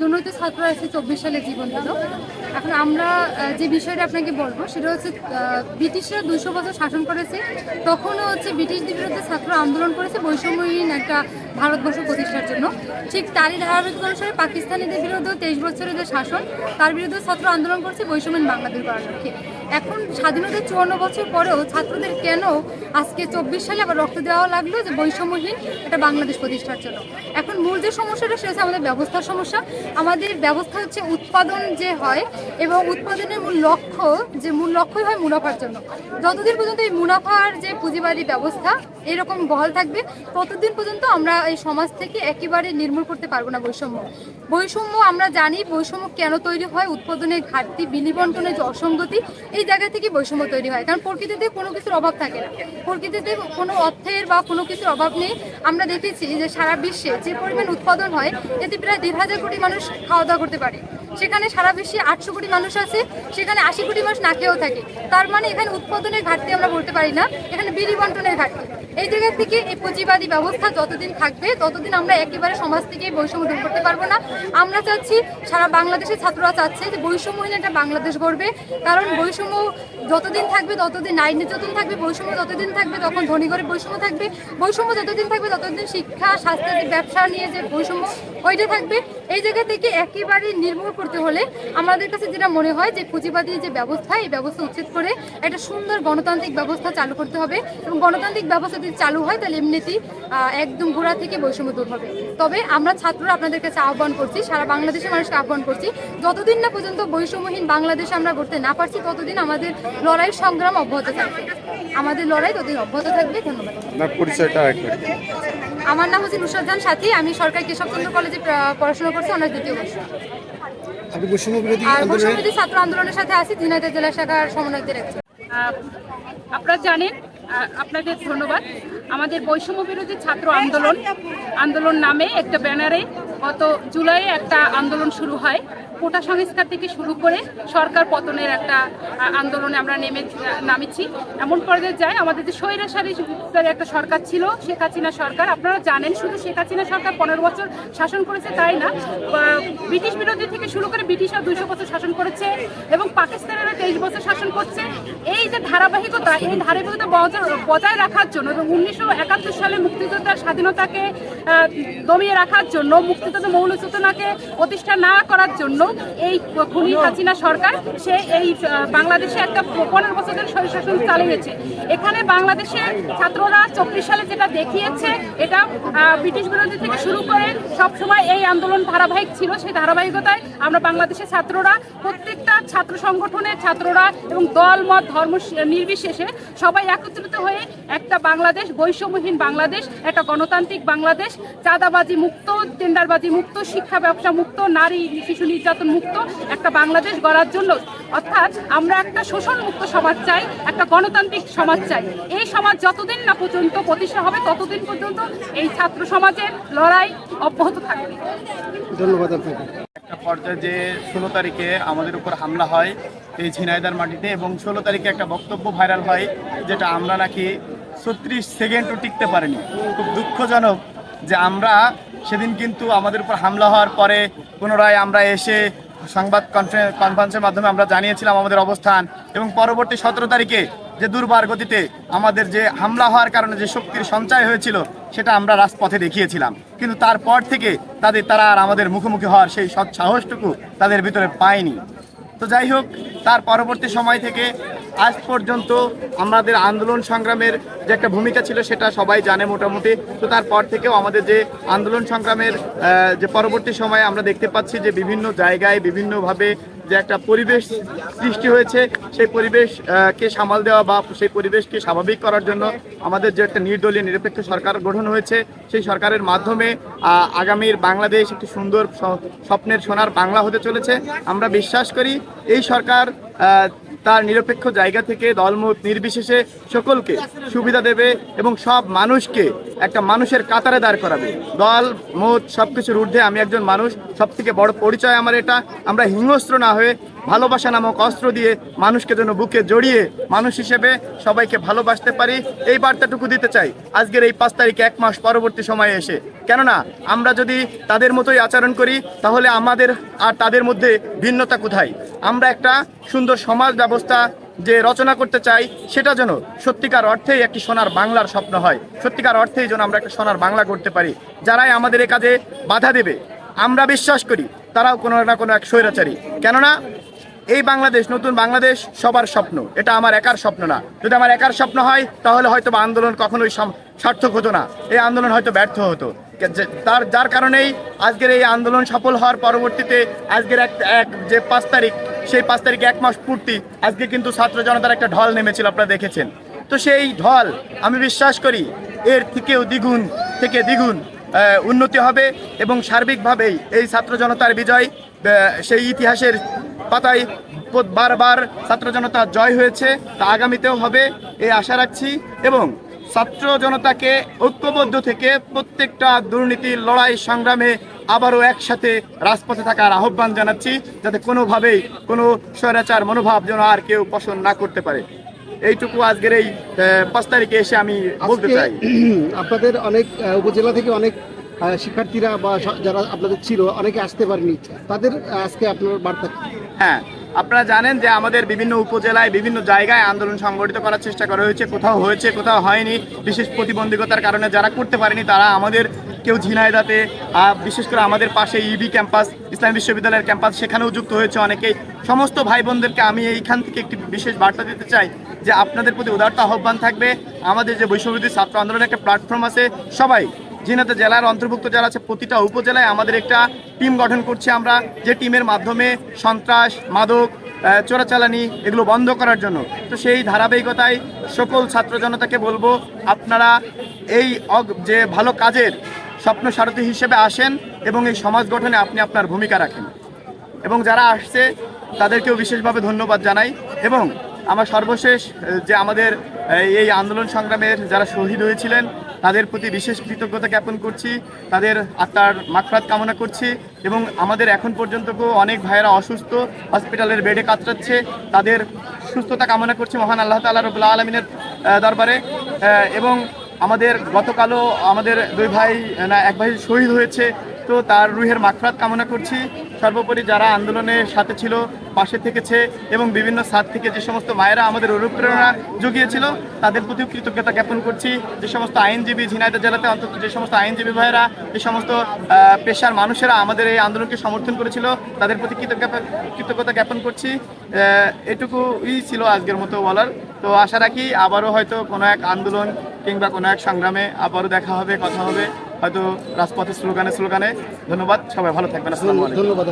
জন্যই তো ছাত্র আছে চব্বিশ সালে জীবন দিল। এখন আমরা যে বিষয়টা আপনাকে বলব, সেটা হচ্ছে ব্রিটিশরা দুশো বছর শাসন করেছে, তখনও হচ্ছে ব্রিটিশদের বিরুদ্ধে ছাত্র আন্দোলন করেছে, বৈষম্যহীন একটা ভারতবর্ষ প্রতিষ্ঠার জন্য। ঠিক তারই ধারাবাহিক অনুসারে পাকিস্তানিদের বিরুদ্ধেও তেইশ বছরের যে শাসন, তার বিরুদ্ধে ছাত্র আন্দোলন করছে বৈষম্যহীন বাংলাদেশ করার লক্ষ্যে এখন স্বাধীনতার চুয়ান্ন বছর পরেও ছাত্রদের কেন আজকে চব্বিশ সালে আবার রক্ত দেওয়া লাগল যে বৈষম্যহীন একটা বাংলাদেশ প্রতিষ্ঠার জন্য? এখন মূল যে সমস্যাটা সেটা আমাদের ব্যবস্থার সমস্যা। আমাদের ব্যবস্থা হচ্ছে উৎপাদন যে হয় এবং উৎপাদনের মূল লক্ষ্য, যে মূল লক্ষ্যই হয় মুনাফার জন্য। যতদিন পর্যন্ত এই মুনাফার যে পুঁজিবাদী ব্যবস্থা এরকম বহাল থাকবে, ততদিন পর্যন্ত আমরা এই সমাজ থেকে একেবারে নির্মূল করতে পারব না বৈষম্য। বৈষম্য আমরা জানি, বৈষম্য কেন তৈরি হয়? উৎপাদনের ঘাটতি বিলি বন্টনের যে অসঙ্গতি, এই জায়গা থেকে বৈষম্য তৈরি হয়। কারণ প্রকৃতিতে কোনো কিছুর অভাব থাকে না। প্রকৃতিতে কোনো অর্থের বা কোনো কিছুর অভাব নেই। আমরা দেখেছি যে সারা বিশ্বে যে পরিমাণ উৎপাদন হয়, এতে প্রায় দেড় হাজার কোটি মানুষ খাওয়া দাওয়া করতে পারে। সেখানে সারা বিশ্বে আটশো কোটি মানুষ আছে, সেখানে আশি কোটি মানুষ না খেয়েও থাকে। তার মানে এখানে উৎপাদনের ঘাটতি আমরা বলতে পারি না, এখানে বিলি বন্টনের ঘাটতি। এই জায়গা থেকে এই পুঁজিবাদী ব্যবস্থা যতদিন থাকবে, ততদিন আমরা একেবারে সমাজ থেকে বৈষম্য দূর করতে পারব না। আমরা চাচ্ছি সারা বাংলাদেশের ছাত্ররা চাচ্ছে যে বৈষম্যহীন একটা বাংলাদেশ গড়বে। কারণ বৈষম্য যতদিন থাকবে, ততদিন নারী নির্যাতন থাকবে, বৈষম্য যতদিন থাকবে, তখন ধনী গরিব বৈষম্য থাকবে। বৈষম্য যতদিন থাকবে, ততদিন শিক্ষা, স্বাস্থ্য ব্যবসা নিয়ে যে বৈষম্য, ওইটা থাকবে। এই জায়গা থেকে একেবারে নির্মূল করতে হলে আমাদের কাছে যেটা মনে হয় যে পুঁজিবাদী যে ব্যবস্থা, এই ব্যবস্থা উচ্ছেদ করে একটা সুন্দর গণতান্ত্রিক ব্যবস্থা চালু করতে হবে এবং গণতান্ত্রিক ব্যবস্থা যদি চালু হয় তাহলে এমনিতেই একদম গোড়া থেকে বৈষম্য দূর হবে। তবে আমরা ছাত্ররা আপনাদের কাছে আহ্বান করছি, সারা বাংলাদেশের মানুষকে আহ্বান করছি, যতদিন না পর্যন্ত বৈষম্যহীন বাংলাদেশ আমরা করতে না পারছি, ততদিন আমাদের লড়াই সংগ্রাম অব্যাহত থাকবে। আমাদের লড়াই ততদিন অব্যাহত থাকবে। ধন্যবাদ। আমার নাম হচ্ছে নুসরাত জাহান সাথী আমি সরকারি কেশবচন্দ্র কলেজে পড়াশোনা করছি অনার্স দ্বিতীয় বর্ষ। আপনি বৈষম্য বিরোধী আর বৈষম্যবিরোধী ছাত্র আন্দোলনের সাথে আছি ঝিনাইদহ জেলা শাখার সমন্বয়কদের একজন আপনারা জানেন আপনাদের ধন্যবাদ। আমাদের বৈষম্য বিরোধী ছাত্র আন্দোলন আন্দোলন নামে একটা ব্যানারে গত জুলাইয়ে একটা আন্দোলন শুরু হয়। কোটা সংস্কার থেকে শুরু করে সরকার পতনের একটা আন্দোলনে আমরা নেমে, নামেছি। এমন পর্যায়ে যায়, আমাদের যে স্বৈরাচারী একটা সরকার ছিল, শেখ হাসিনা সরকার। আপনারা জানেন শুধু শেখ হাসিনা সরকার পনেরো বছর শাসন করেছে তাই না ব্রিটিশ বিরোধী থেকে শুরু করে ব্রিটিশরা দুইশো বছর শাসন করেছে এবং পাকিস্তানেরা তেইশ বছর শাসন করছে। এই যে ধারাবাহিকতা, এই ধারাবাহিকতা বজায়- রাখার জন্য এবং উনিশশো একাত্তর সালে মুক্তিযোদ্ধার স্বাধীনতাকে দমিয়ে রাখার জন্য, মুক্তিযোদ্ধা মৌল চেতনাকে প্রতিষ্ঠা না করার জন্য এই খুনি হাসিনা সরকার, সে এই বাংলাদেশে একটা পনেরো বছরের স্বৈরশাসন চালিয়েছে। এখানে বাংলাদেশের ছাত্ররা চব্বিশ সালে যেটা দেখিয়েছে, এটা ব্রিটিশ বিরোধী থেকে শুরু করে সবসময় এই আন্দোলন ধারাবাহিক ছিল। সেই ধারাবাহিকতায় আমরা বাংলাদেশের ছাত্ররা, প্রত্যেকটা ছাত্র সংগঠনের ছাত্ররা এবং দল, মত, ধর্ম নির্বিশেষে সবাই একত্রিত হয়ে একটা বাংলাদেশ, বৈষম্যহীন বাংলাদেশ, একটা গণতান্ত্রিক বাংলাদেশ, চাঁদাবাজি মুক্ত, টেন্ডারবাজি মুক্ত, শিক্ষা ব্যবসা মুক্ত, নারী, শিশু নির্যাতন মুক্ত একটা বাংলাদেশ গড়ার জন্য। অর্থাৎ আমরা একটা শোষণ মুক্ত সমাজ চাই একটা গণতান্ত্রিক সমাজ চাই। এই সমাজ যতদিন না পর্যন্ত প্রতিষ্ঠা হবে ততদিন পর্যন্ত এই ছাত্র সমাজের লড়াই অব্যাহত থাকবে। ধন্যবাদ আপনাকে। একটা পর্যায়ে যে ষোলো তারিখে আমাদের উপর হামলা হয় এই ঝিনাইদার মাটিতে এবং ষোলো তারিখে একটা বক্তব্য ভাইরাল হয় যেটা আমরা নাকি ছত্রিশ সেকেন্ডও টিকতে পারিনি। খুব দুঃখজনক যে আমরা সেদিন কিন্তু আমাদের উপর হামলা হওয়ার পরে পুনরায় আমরা এসে সংবাদ কনফারেন্স কনফারেন্সের মাধ্যমে আমরা জানিয়েছিলাম আমাদের অবস্থান এবং পরবর্তী সতেরো তারিখে যে দুর্বার গতিতে আমাদের যে হামলা হওয়ার কারণে যে শক্তির সঞ্চয় হয়েছিল, সেটা আমরা রাজপথে দেখিয়েছিলাম। কিন্তু তারপর থেকে তাদের তারা আর আমাদের মুখোমুখি হওয়ার সেই সৎ সাহসটুকু তাদের ভিতরে পায়নি। তো যাই হোক, তার পরবর্তী সময় থেকে আজ পর্যন্ত আমাদের আন্দোলন সংগ্রামের যে একটা ভূমিকা ছিল সেটা সবাই জানে মোটামুটি। তো তারপর থেকেও আমাদের যে আন্দোলন সংগ্রামের যে পরবর্তী সময়ে আমরা দেখতে পাচ্ছি যে বিভিন্ন জায়গায় বিভিন্নভাবে যে একটা পরিবেশ সৃষ্টি হয়েছে, সেই পরিবেশ কে সামাল দেওয়া বা সেই পরিবেশকে স্বাভাবিক করার জন্য আমাদের যে একটা নির্দলীয় নিরপেক্ষ সরকার গঠন হয়েছে, সেই সরকারের মাধ্যমে আগামীর বাংলাদেশ একটি সুন্দর স্বপ্নের সোনার বাংলা হতে চলেছে। আমরা বিশ্বাস করি, এই সরকার তার নিরপেক্ষ জায়গা থেকে দলমত নির্বিশেষে সকলকে সুবিধা দেবে এবং সব মানুষকে একটা মানুষের কাতারে দাঁড় করাবে। দল মত সব কিছুর ঊর্ধ্বে আমি একজন মানুষ সব থেকে বড় পরিচয় আমার এটা। আমরা হিংস্র না হয়ে ভালোবাসা নামক অস্ত্র দিয়ে মানুষকে যেন বুকে জড়িয়ে মানুষ হিসেবে সবাইকে ভালোবাসতে পারি, এই বার্তাটুকু দিতে চাই। আজকের এই পাঁচ তারিখ এক মাস পরবর্তী সময়ে এসে। কেননা, আমরা যদি তাদের মতোই আচরণ করি, তাহলে আমাদের আর তাদের মধ্যে ভিন্নতা কোথায়? আমরা একটা সুন্দর সমাজ ব্যবস্থা যে রচনা করতে চাই, সেটা যেন সত্যিকার অর্থেই একটি সোনার বাংলার স্বপ্ন হয়। সত্যিকার অর্থেই যেন আমরা একটা সোনার বাংলা করতে পারি। যারাই আমাদের এ কাজে বাধা দেবে, আমরা বিশ্বাস করি, তারাও কোনো না কোনো এক স্বৈরাচারী। কেননা এই বাংলাদেশ, নতুন বাংলাদেশ সবার স্বপ্ন। এটা আমার একার স্বপ্ন না। যদি আমার একার স্বপ্ন হয়, তাহলে হয়তো বা আন্দোলন কখনোই সার্থক হতো না। এই আন্দোলন হয়তো ব্যর্থ হতো। তার যার কারণেই আজকের এই আন্দোলন সফল হওয়ার পরবর্তীতে আজকের এক এক যে পাঁচ তারিখ, সেই পাঁচ তারিখে এক মাস পূর্তি আজকে কিন্তু ছাত্র জনতার একটা ঢল নেমেছিল, আপনারা দেখেছেন। তো সেই ঢল, আমি বিশ্বাস করি, এর থেকেও দ্বিগুণ, থেকে দ্বিগুণ উন্নতি হবে এবং সার্বিকভাবেই এই ছাত্র জনতার বিজয় সেই ইতিহাসের পাতায় বারবার ছাত্র জনতা জয় হয়েছে তা আগামীতেও হবে এই আশা রাখছি। এবং ছাত্র জনতাকে ঐক্যবদ্ধ থেকে প্রত্যেকটা দুর্নীতির লড়াই সংগ্রামে আবারও একসাথে রাজপথে থাকার আহ্বান জানাচ্ছি যাতে কোনোভাবেই কোনো স্বৈরাচার মনোভাব যেন আর কেউ পোষণ না করতে পারে। এইটুকু আজকের এই পাঁচ তারিখে এসে আমি বলতে চাই। আপনাদের অনেক উপজেলা থেকে অনেক শিক্ষার্থীরা বা যারা আপনাদের ছিল, অনেকে আসতে পারেনি। তাদের আজকে আপনার বার্তা হ্যাঁ আপনারা জানেন যে আমাদের বিভিন্ন উপজেলায়, বিভিন্ন জায়গায় আন্দোলন সংগঠিত করার চেষ্টা করা হয়েছে। কোথাও হয়েছে, কোথাও হয়নি। বিশেষ প্রতিবন্ধকতার কারণে যারা করতে পারেনি, তারা আমাদের কেউ ঝিনাইদাতে বিশেষ করে আমাদের পাশে ইবি ক্যাম্পাস ইসলাম বিশ্ববিদ্যালয়ের ক্যাম্পাস সেখানেও যুক্ত হয়েছে অনেকেই। সমস্ত ভাই বোনদেরকে আমি এইখান থেকে একটি বিশেষ বার্তা দিতে চাই যে আপনাদের প্রতি উদারতা আহ্বান থাকবে। আমাদের যে বৈশ্ববিদ্যালয় ছাত্র আন্দোলনের একটা প্ল্যাটফর্ম আছে, সবাই ঝিনাতে জেলার অন্তর্ভুক্ত যারা আছে, প্রতিটা উপজেলায় আমাদের একটা টিম গঠন করছি আমরা, যে টিমের মাধ্যমে সন্ত্রাস, মাদক চোরাচালানি এগুলো বন্ধ করার জন্য। তো সেই ধারাবাহিকতায় সকল ছাত্র জনতাকে বলব, আপনারা এই যে ভালো কাজের স্বপ্ন সারথী হিসেবে আসেন এবং এই সমাজ গঠনে আপনি আপনার ভূমিকা রাখেন। এবং যারা আসছে, তাদেরকেও বিশেষভাবে ধন্যবাদ জানাই এবং আমার সর্বশেষ যে আমাদের এই আন্দোলন সংগ্রামের যারা শহীদ হয়েছিলেন তাদের প্রতি বিশেষ কৃতজ্ঞতা জ্ঞাপন করছি, তাদের আত্মার মাকফরাত কামনা করছি এবং আমাদের এখন পর্যন্তও অনেক ভাইয়েরা অসুস্থ, হসপিটালের বেডে কাতরাচ্ছে, তাদের সুস্থতা কামনা করছি মহান আল্লাহ তাল্লাহ রবুল্লা আলমিনের দরবারে। এবং আমাদের গতকালও আমাদের দুই ভাই, না, এক ভাই শহীদ হয়েছে, তো তার রুহের মাকফরাত কামনা করছি। সর্বোপরি যারা আন্দোলনের সাথে ছিল, পাশে থেকেছে এবং বিভিন্ন সাত থেকে যে সমস্ত মায়েরা আমাদের অনুপ্রেরণা জুগিয়েছিল, তাদের প্রতি কৃতজ্ঞতা জ্ঞাপন করছি। যে সমস্ত আইনজীবী ঝিনাইদা জেলাতে অন্তত যে সমস্ত আইনজীবী ভাইয়েরা, যে সমস্ত পেশার মানুষেরা আমাদের এই আন্দোলনকে সমর্থন করেছিল, তাদের প্রতি কৃতজ্ঞতা কৃতজ্ঞতা জ্ঞাপন করছি। এটুকুই ছিল আজকের মতো বলার। তো আশা রাখি আবারও হয়তো কোনো এক আন্দোলন কিংবা কোনো এক সংগ্রামে আবারও দেখা হবে, কথা হবে। হয়তো রাজপথের স্লোগানে স্লোগানে। ধন্যবাদ সবাই ভালো থাকবেন। আসসালামু আলাইকুম। ধন্যবাদ।